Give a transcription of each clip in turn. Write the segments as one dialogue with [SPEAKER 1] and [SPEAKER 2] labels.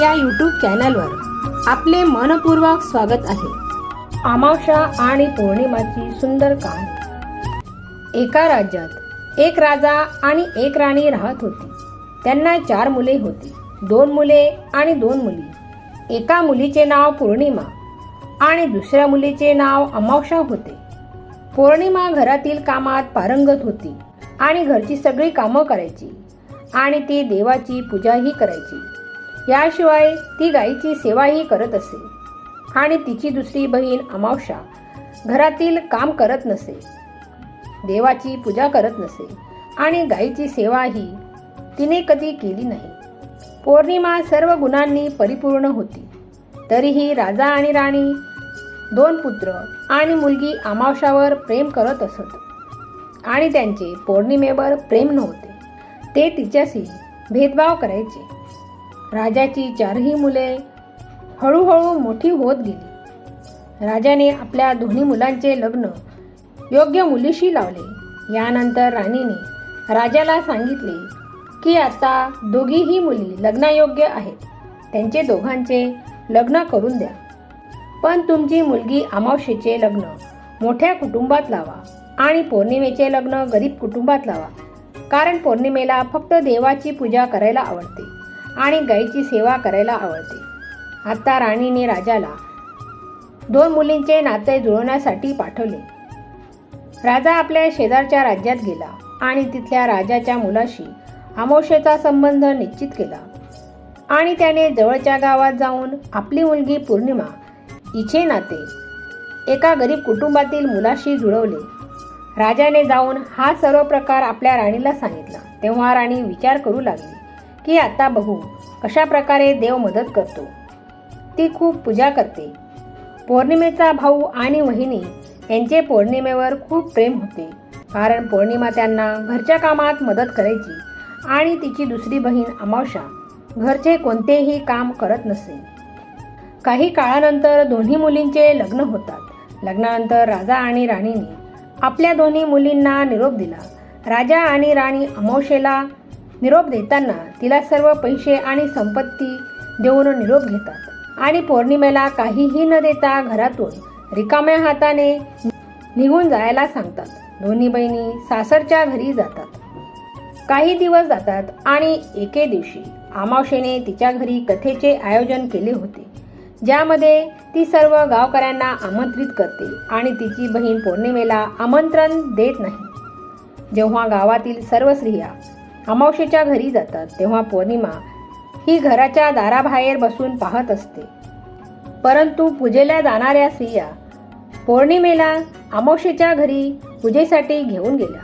[SPEAKER 1] या यूट्यूब चॅनलवर आपले मनपूर्वक स्वागत आहे. अमावशा आणि पौर्णिमाची सुंदर कहाणी एका राज्यात एक राजा आणि एक राणी राहत होती. त्यांना चार मुले होती. दोन मुले आणि दोन मुली. एका मुलीचे नाव पौर्णिमा आणि दुसऱ्या मुलीचे नाव अमावशा होते. पौर्णिमा घरातील कामात पारंगत होती आणि घरची सगळी कामं करायची आणि ती देवाची पूजाही करायची. याशिवाय ती गायीची सेवाही करत असे. आणि तिची दुसरी बहीण अमावशा घरातील काम करत नसे. देवाची पूजा करत नसे. आणि गायीची सेवाही तिने कधी केली नाही. पौर्णिमा सर्व गुणांनी परिपूर्ण होती. तरीही राजा आणि राणी दोन पुत्र आणि मुलगी अमावशावर प्रेम करत असत. आणि त्यांचे पौर्णिमेवर प्रेम नव्हते. ते तिच्याशी भेदभाव करायचे. राजाची चारही मुले हळूहळू मोठी होत गेली. राजाने आपल्या दोन्ही मुलांचे लग्न योग्य मुलीशी लावले. यानंतर राणीने राजाला सांगितले की आता दोघीही मुली लग्नायोग्य आहेत. त्यांचे दोघांचे लग्न करून द्या. पण तुमची मुलगी अमावस्येचे लग्न मोठ्या कुटुंबात लावा आणि पौर्णिमेचे लग्न गरीब कुटुंबात लावा. कारण पौर्णिमेला फक्त देवाची पूजा करायला आवडते. आणि गायीची सेवा करायला आवडते. आता राणीने राजाला दोन मुलींचे नाते जुळवण्यासाठी पाठवले. राजा आपल्या शेजारच्या राज्यात गेला आणि तिथल्या राजाच्या मुलाशी आमोशेचा संबंध निश्चित केला. आणि त्याने जवळच्या गावात जाऊन आपली मुलगी पौर्णिमा हिचे नाते एका गरीब कुटुंबातील मुलाशी जुळवले. राजाने जाऊन हा सर्व प्रकार आपल्या राणीला सांगितला. तेव्हा राणी विचार करू लागली. की आता बघू कशा प्रकारे देव मदत करतो. ती खूप पूजा करते. पौर्णिमेचा भाऊ आणि वहिनी यांचे पौर्णिमेवर खूप प्रेम होते. कारण पौर्णिमा त्यांना घरच्या कामात मदत करायची आणि तिची दुसरी बहीण अमावशा घरचे कोणतेही काम करत नसे. काही काळानंतर दोन्ही मुलींचे लग्न होतात. लग्नानंतर राजा आणि राणीने आपल्या दोन्ही मुलींना निरोप दिला. राजा आणि राणी अमावशेला निरोप देताना तिला सर्व पैसे आणि संपत्ती देऊन निरोप घेतात. आणि पौर्णिमेला काहीही न देता घरातून रिकाम्या हाताने निघून जायला सांगतात. दोन्ही बहिणी सासरच्या घरी जातात. काही दिवस जातात आणि एके दिवशी अमावशेने तिच्या घरी कथेचे आयोजन केले होते. ज्यामध्ये ती सर्व गावकऱ्यांना आमंत्रित करते आणि तिची बहीण पौर्णिमेला आमंत्रण देत नाही. जेव्हा गावातील सर्व स्त्रिया अमावशेच्या घरी जातात तेव्हा पौर्णिमा ही घराच्या दाराबाहेर बसून पाहत असते. परंतु पूजेला जाणाऱ्या स्त्रिया पौर्णिमेला अमावशेच्या घरी पूजेसाठी घेऊन गेल्या.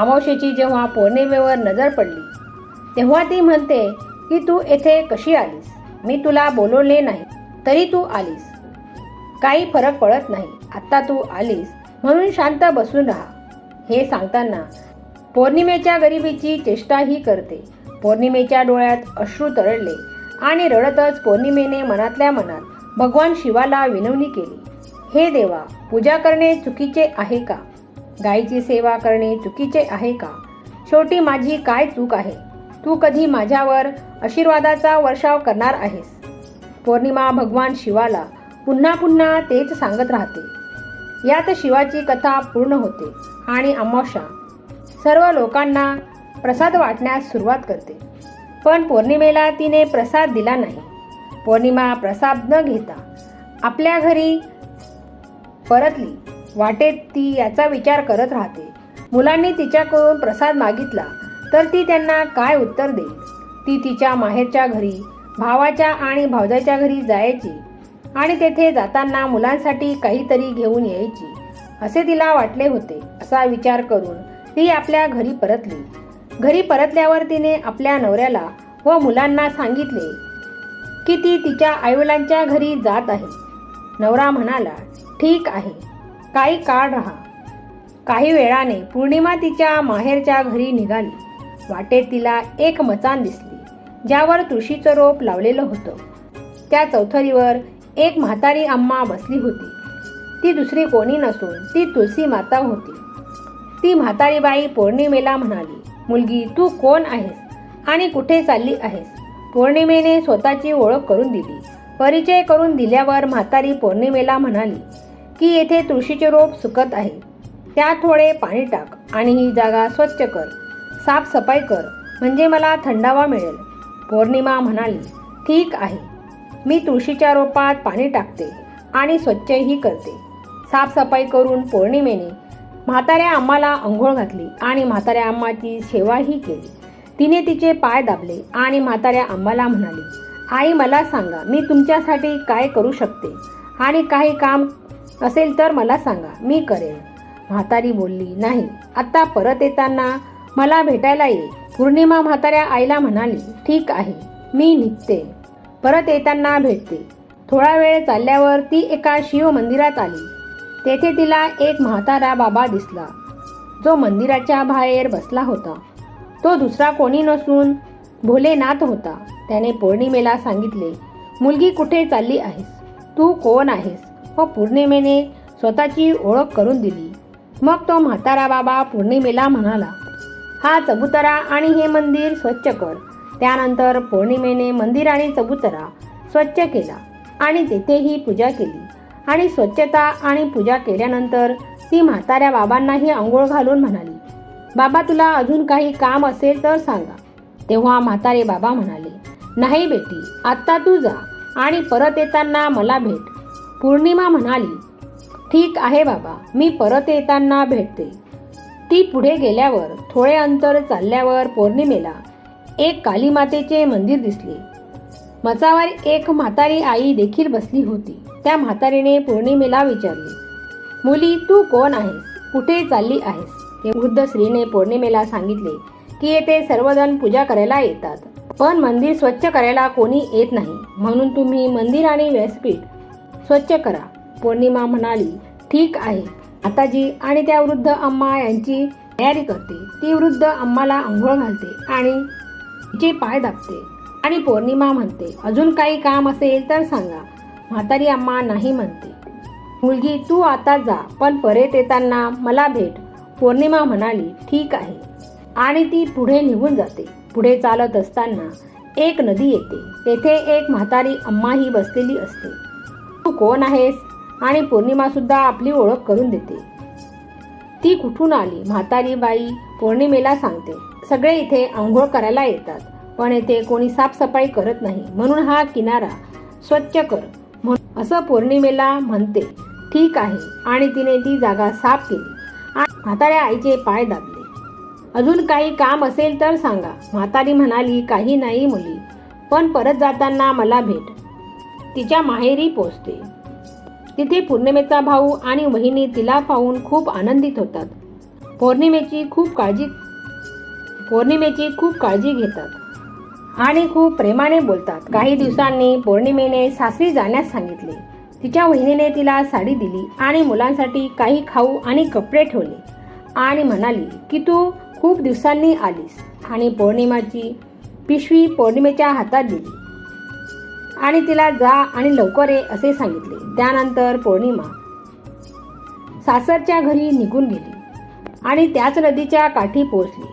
[SPEAKER 1] अमावशेची जेव्हा पौर्णिमेवर नजर पडली तेव्हा ती म्हणते की तू येथे कशी आलीस? मी तुला बोलवले नाही तरी तू आलीस. काही फरक पडत नाही. आत्ता तू आलीस म्हणून शांत बसून राहा. हे सांगताना पौर्णिमेच्या गरिबीची चेष्टाही करते. पौर्णिमेच्या डोळ्यात अश्रू तरळले आणि रडतच पौर्णिमेने मनातल्या मनात भगवान शिवाला विनवणी केली. हे देवा पूजा करणे चुकीचे आहे का? गायीची सेवा करणे चुकीचे आहे का? शेवटी माझी काय चूक आहे? तू कधी माझ्यावर आशीर्वादाचा वर्षाव करणार आहेस पौर्णिमा भगवान शिवाला पुन्हा पुन्हा तेच सांगत राहते. यात शिवाची कथा पूर्ण होते आणि अमावशा सर्व लोकांना प्रसाद वाटण्यास सुरुवात करते. पण पौर्णिमेला तिने प्रसाद दिला नाही. पौर्णिमा प्रसाद न घेता आपल्या घरी परतली. वाटेत ती याचा विचार करत राहते. मुलांनी तिच्याकडून प्रसाद मागितला तर ती त्यांना काय उत्तर देईल? ती तिच्या माहेरच्या घरी भावाच्या आणि भावजाच्या घरी जायची आणि तेथे जाताना मुलांसाठी काहीतरी घेऊन यायची असे तिला वाटले होते असा विचार करून ती आपल्या घरी परतली. घरी परतल्यावर तिने आपल्या नवऱ्याला व मुलांना सांगितले की ती तिच्या आईवडिलांच्या घरी जात आहे. नवरा म्हणाला ठीक आहे काही काळ राहा. काही वेळाने पौर्णिमा तिच्या माहेरच्या घरी निघाली. वाटेत तिला एक मचान दिसली ज्यावर तुळशीचं रोप लावलेलं होतं. त्या चौथरीवर एक म्हातारी अम्मा बसली होती. ती दुसरी कोणी नसून ती तुलसी माता होती. ती म्हातारी बाई पौर्णिमेला म्हणाली मुलगी तू कोण आहेस आणि कुठे चालली आहेस? पौर्णिमेने स्वतःची ओळख करून दिली. परिचय करून दिल्यावर म्हातारी पौर्णिमेला म्हणाली की येथे तुळशीचे रोप सुकत आहे. त्यात थोडे पाणी टाक आणि ही जागा स्वच्छ कर. साफसफाई कर म्हणजे मला थंडावा मिळेल. पौर्णिमा म्हणाली ठीक आहे. मी तुळशीच्या रोपात पाणी टाकते आणि स्वच्छही करते. साफसफाई करून पौर्णिमेने म्हाताऱ्या आम्हाला अंघोळ घातली आणि म्हाताऱ्या आम्माची सेवाही केली. तिने तिचे पाय दाबले आणि म्हाताऱ्या आम्हाला म्हणाली आई मला सांगा मी तुमच्यासाठी काय करू शकते? आणि काही काम असेल तर मला सांगा मी करेन. म्हातारी बोलली नाही आत्ता परत येताना मला भेटायला ये. पौर्णिमा म्हाताऱ्या आईला म्हणाली ठीक आहे मी निघते. परत येताना भेटते. थोडा वेळ चालल्यावर ती एका शिव मंदिरात आली. तेथे तिला एक म्हातारा बाबा दिसला. जो मंदिराच्या बाहेर बसला होता. तो दुसरा कोणी नसून भोलेनाथ होता. त्याने पौर्णिमेला सांगितले मुलगी कुठे चालली आहेस? तू कोण आहेस? व पौर्णिमेने स्वतःची ओळख करून दिली. मग तो म्हातारा बाबा पौर्णिमेला म्हणाला हा चबुतरा आणि हे मंदिर स्वच्छ कर. त्यानंतर पौर्णिमेने मंदिर आणि चबुतरा स्वच्छ केला आणि तेथेही पूजा केली. आणि स्वच्छता आणि पूजा केल्यानंतर ती म्हाताऱ्या बाबांनाही आंघोळ घालून म्हणाली बाबा तुला अजून काही काम असेल तर सांगा. तेव्हा म्हातारे बाबा म्हणाले नाही बेटी आत्ता तू जा आणि परत येताना मला भेट. पौर्णिमा म्हणाली ठीक आहे बाबा मी परत येताना भेटते. ती पुढे गेल्यावर थोडे अंतर चालल्यावर पौर्णिमेला एक कालीमातेचे मंदिर दिसले. मचावर एक म्हातारी आई देखील बसली होती. त्या म्हातारीने पौर्णिमेला विचारले मुली तू कोण आहेस? कुठे चालली आहेस? ते वृद्ध स्त्रीने पौर्णिमेला सांगितले की येथे सर्वजण पूजा करायला येतात पण मंदिर स्वच्छ करायला कोणी येत नाही. म्हणून तुम्ही मंदिर आणि व्यासपीठ स्वच्छ करा. पौर्णिमा म्हणाली ठीक आहे. आताजी आणि त्या वृद्ध अम्मा यांची तयारी करते. ती वृद्ध अम्माला आंघोळ घालते आणि तिचे पाय दाबते. आणि पौर्णिमा म्हणते अजून काही काम असेल तर सांगा. म्हातारी अम्मा नाही म्हणते. मुलगी तू आता जा पण परत येताना मला भेट. पौर्णिमा म्हणाली ठीक आहे. आणि ती पुढे निघून जाते. पुढे चालत असताना एक नदी येते. तेथे एक म्हातारी अम्माही बसलेली असते. तू कोण आहेस? आणि पौर्णिमा सुद्धा आपली ओळख करून देते. ती कुठून आली? म्हातारी बाई पौर्णिमेला सांगते. सगळे इथे आंघोळ करायला येतात पण येथे कोणी साफसफाई करत नाही. म्हणून हा किनारा स्वच्छ कर. म्हणून असं पौर्णिमेला म्हणते. ठीक आहे. आणि तिने ती जागा साफ केली. आणि म्हाताऱ्या आईचे पाय दाबले. अजून काही काम असेल तर सांगा. म्हातारी म्हणाली काही नाही मुली. पण परत जाताना मला भेट. तिच्या माहेरी पोचते तिथे पौर्णिमेचा भाऊ आणि वहिनी तिला पाहून खूप आनंदित होतात. पौर्णिमेची खूप काळजी पौर्णिमेची खूप काळजी घेतात. आणि खूप प्रेमाने बोलतात. काही दिवसांनी पौर्णिमेने सासरी जाण्यास सांगितले. तिच्या वहिनीने तिला साडी दिली आणि मुलांसाठी काही खाऊ आणि कपडे ठेवले. आणि म्हणाली की तू खूप दिवसांनी आलीस. आणि पौर्णिमाची पिशवी पौर्णिमेच्या हातात दिली. आणि तिला जा आणि लवकर ये असे सांगितले. त्यानंतर पौर्णिमा सासरच्या घरी निघून गेली आणि त्याच नदीच्या काठी पोहोचली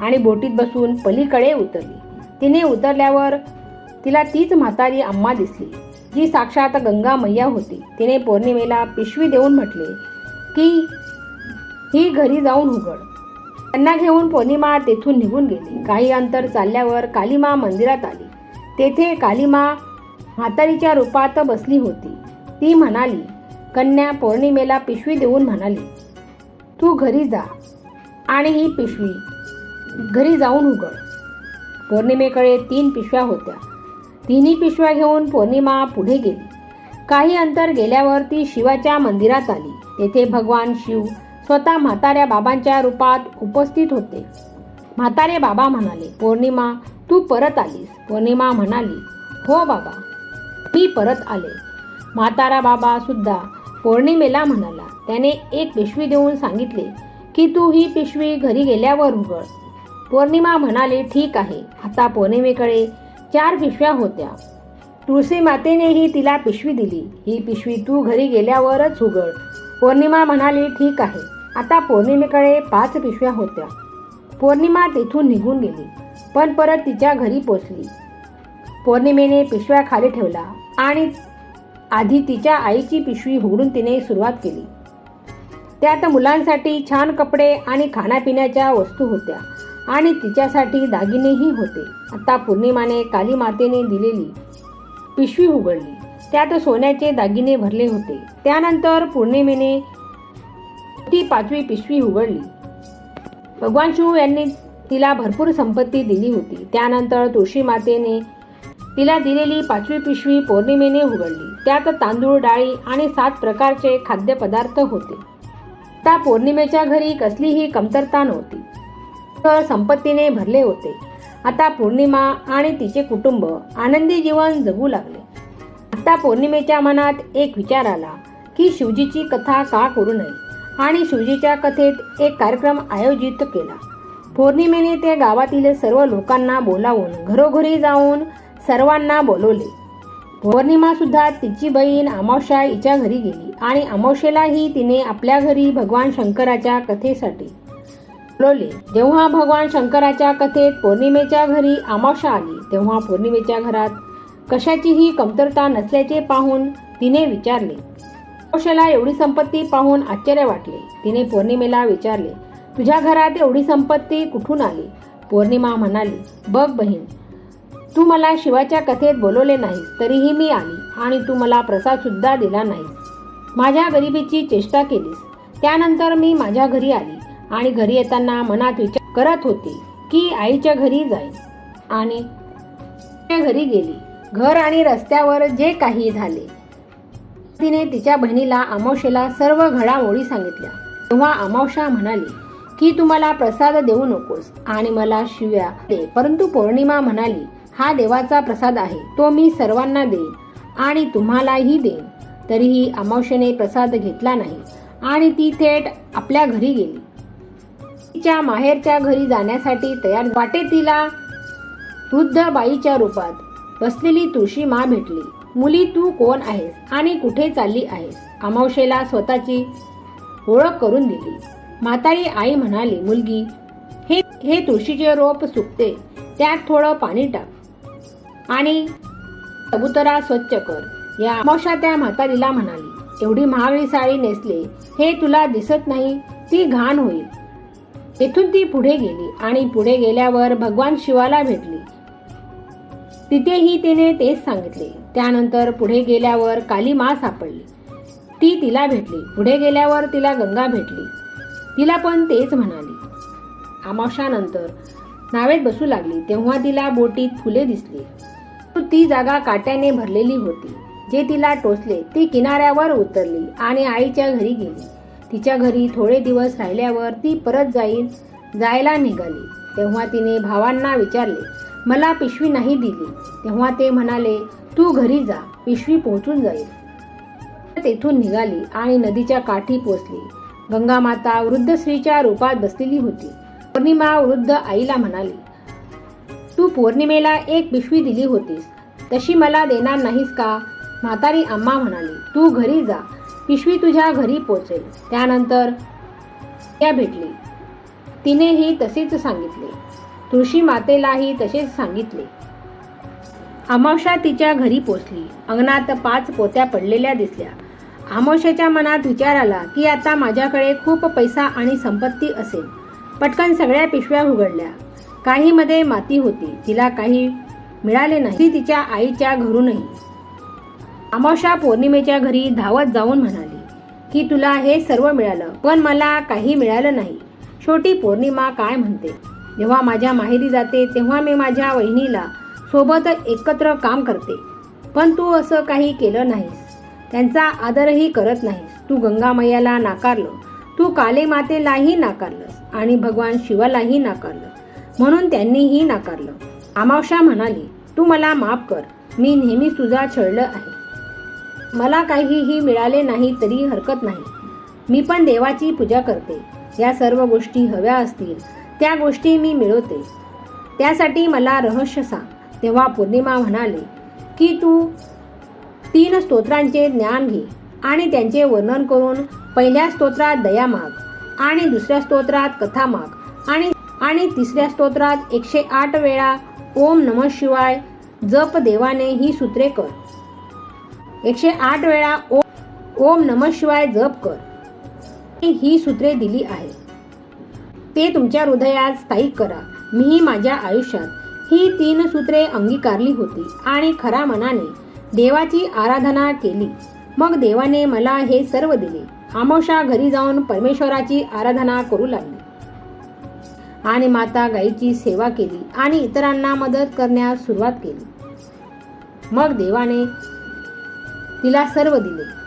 [SPEAKER 1] आणि बोटीत बसून पलीकडे उतरली. तिने उतरल्यावर तिला तीच म्हातारी अम्मा दिसली. जी साक्षात गंगा मैया होती. तिने पौर्णिमेला पिशवी देऊन म्हटले की ही घरी जाऊन उघड. त्यांना घेऊन पौर्णिमा तेथून निघून गेली. काही अंतर चालल्यावर कालिमा मंदिरात आली. तेथे कालिमा म्हातारीच्या रूपात बसली होती. ती म्हणाली कन्या पौर्णिमेला पिशवी देऊन म्हणाली तू घरी जा आणि ही पिशवी घरी जाऊन उघड. पौर्णिमेकडे तीन पिशव्या होत्या. तिन्ही पिशव्या घेऊन पौर्णिमा पुढे गेली. काही अंतर गेल्यावर ती शिवाच्या मंदिरात आली. तेथे भगवान शिव स्वतः म्हाताऱ्या बाबांच्या रूपात उपस्थित होते. म्हातारे बाबा म्हणाले पौर्णिमा तू परत आलीस. पौर्णिमा म्हणाली हो बाबा. मी परत आले. म्हातारा बाबा सुद्धा पौर्णिमेला म्हणाला. त्याने एक पिशवी देऊन सांगितले की तू ही पिशवी घरी गेल्यावर उघड. पौर्णिमा म्हणाले ठीक आहे. आता पौर्णिमेकडे चार पिशव्या होत्या. तुळशी मातेनेही तिला पिशवी दिली. ही पिशवी तू घरी गेल्यावरच उघड. पौर्णिमा म्हणाली ठीक आहे. आता पौर्णिमेकडे पाच पिशव्या होत्या. पौर्णिमा तेथून निघून गेली. पण परत तिच्या घरी पोचली. पौर्णिमेने पिशव्या खाली ठेवला आणि आधी तिच्या आईची पिशवी उघडून तिने सुरुवात केली. त्यात मुलांसाठी छान कपडे आणि खाण्यापिण्याच्या वस्तू होत्या. आणि तिच्यासाठी दागिनेही होते. आता पौर्णिमाने काली मातेने दिलेली पिशवी उघडली. त्यात सोन्याचे दागिने भरले होते. त्यानंतर पौर्णिमेने ती पाचवी पिशवी उघडली. भगवान शिव यांनी तिला भरपूर संपत्ती दिली होती. त्यानंतर तुळशी मातेने तिला दिलेली पाचवी पिशवी पौर्णिमेने उघडली. त्यात तांदूळ डाळी आणि सात प्रकारचे खाद्यपदार्थ होते. त्या पौर्णिमेच्या घरी कसलीही कमतरता नव्हती. तर संपत्तीने भरले होते. आता पौर्णिमा आणि तिचे कुटुंब आनंदी जीवन जगू लागले. आता पौर्णिमेच्या मनात एक विचार आला की शिवजीची कथा का करू नये? आणि शिवजीच्या कथेत एक कार्यक्रम आयोजित केला. पौर्णिमेने ते गावातील सर्व लोकांना बोलावून घरोघरी जाऊन सर्वांना बोलवले. पौर्णिमा सुद्धा तिची बहीण अमावश्या हिच्या घरी गेली आणि अमावशेलाही तिने आपल्या घरी भगवान शंकराच्या कथेसाठी बोलवले जेव्हा भगवान शंकराच्या कथेत पौर्णिमेच्या घरी अमावस्या आली. तेव्हा पौर्णिमेच्या घरात कशाचीही कमतरता नसल्याचे पाहून तिने विचारले. अमावस्याला एवढी संपत्ती पाहून आश्चर्य वाटले. तिने पौर्णिमेला विचारले तुझ्या घरात एवढी संपत्ती कुठून आली? पौर्णिमा म्हणाली बघ बहीण तू मला शिवाच्या कथेत बोलवले नाहीस तरीही मी आली आणि तू मला प्रसाद सुद्धा दिला नाहीस. माझ्या गरिबीची चेष्टा केलीस. त्यानंतर मी माझ्या घरी आली. आणि घरी येताना मनात विचार करत होते की आईच्या घरी जाईल. आणि तिच्या घरी गेली. घर आणि रस्त्यावर जे काही झाले तिने तिच्या बहिणीला अमावशेला सर्व घडामोडी सांगितल्या. तेव्हा अमावशा म्हणाली की तुम्हाला प्रसाद देऊ नकोस आणि मला शिव्या दे. परंतु पौर्णिमा म्हणाली हा देवाचा प्रसाद आहे तो मी सर्वांना देईन आणि तुम्हालाही देईन. तरीही अमावशेने प्रसाद घेतला नाही आणि ती थेट आपल्या घरी गेली. तिच्या माहेरच्या घरी जाण्यासाठी तयार वाटे तिला वृद्ध बाईच्या रूपात. बसलेली तुळशी मा भेटली. मुली तू कोण आहेस आणि कुठे चालली आहेस? अमावशेला स्वतःची ओळख करून दिली. म्हातारी आई म्हणाली मुलगी हे हे तुळशीचे रोप सुकते. त्यात थोडं पाणी टाक आणि कबुतरा स्वच्छ कर. या अमावशा त्या म्हातारीला म्हणाली एवढी महागडी साडी नेसले हे तुला दिसत नाही ती घाण होईल. तेथून ती पुढे गेली आणि पुढे गेल्यावर भगवान शिवाला भेटली. तिथेही तिने तेच सांगितले. त्यानंतर पुढे गेल्यावर काली मा सापडली. ती तिला भेटली. पुढे गेल्यावर तिला गंगा भेटली. तिला पण तेच म्हणाली. अमावशानंतर नावेत बसू लागली. तेव्हा तिला बोटीत फुले दिसली. ती जागा काट्याने भरलेली होती. जे तिला टोचले ती किनाऱ्यावर उतरली आणि आईच्या घरी गेली. तिच्या घरी थोडे दिवस राहिल्यावर ती परत जाईल जायला निघाली. तेव्हा तिने भावांना विचारले मला पिशवी नाही दिली. तेव्हा ते म्हणाले तू घरी जा पिशवी पोहोचून जाईल. तेथून निघाली आणि नदीच्या काठी पोचली. गंगा माता वृद्ध स्त्रीच्या रूपात बसलेली होती. पौर्णिमा वृद्ध आईला म्हणाली तू पौर्णिमेला एक पिशवी दिली होतीस. तशी मला देणार नाहीस का? म्हातारी अम्मा म्हणाली तू घरी जा. पिशवी तुझ्या घरी पोचेल. त्यानंतर त्या भेटली. तिनेही तसेच सांगितले. तुळशी मातेलाही तसेच सांगितले. अमावशा तिच्या घरी पोचली. अंगणात पाच पोत्या पडलेल्या दिसल्या. आमावश्याच्या मनात विचार आला की आता माझ्याकडे खूप पैसा आणि संपत्ती असेल. पटकन सगळ्या पिशव्या उघडल्या. काहीमध्ये माती होती. तिला काही मिळाले नाही. ती तिच्या आईच्या घरूनही अमावशा पौर्णिमेच्या घरी धावत जाऊन म्हणाली की तुला हे सर्व मिळालं पण मला काही मिळालं नाही. छोटी पौर्णिमा काय म्हणते? जेव्हा माझ्या माहेरी जाते तेव्हा मी माझ्या वहिनीला सोबत एकत्र काम करते. पण तू असं काही केलं नाहीस. त्यांचा आदरही करत नाहीस. तू गंगा मैयाला नाकारलं. तू काले मातेलाही नाकारलंस आणि भगवान शिवालाही नाकारलं. म्हणून त्यांनीही नाकारलं. अमावशा म्हणाली तू मला माफ कर. मी नेहमीच तुझा छळलं आहे. मला काहीही मिळाले नाही तरी हरकत नाही. मी पण देवाची पूजा करते. या सर्व गोष्टी हव्या असतील त्या गोष्टी मी मिळवते. त्यासाठी मला रहस्य सांग. तेव्हा पौर्णिमा म्हणाले की तू तीन स्तोत्रांचे ज्ञान घे आणि त्यांचे वर्णन करून पहिल्या स्तोत्रात दया माग आणि दुसऱ्या स्तोत्रात कथा माग आणि आणि तिसऱ्या स्तोत्रात एकशे आठ वेळा ओम नम शिवाय जप देवाने ही सूत्रे कर. एकशे आठ वेळा ओ ओम नम शिवाय जप कर. ही सूत्रे दिली आहे ते तुमच्या हृदयात स्थायिक करा. मीही माझ्या आयुष्यात ही तीन सूत्रे अंगीकारली होती आणि खरा मनाने देवाची आराधना केली. मग देवाने मला हे सर्व दिले. आमोशा घरी जाऊन परमेश्वराची आराधना करू लागली. आणि माता गाईची सेवा केली आणि इतरांना मदत करण्यास सुरुवात केली. मग देवाने तिला सर्व दिले.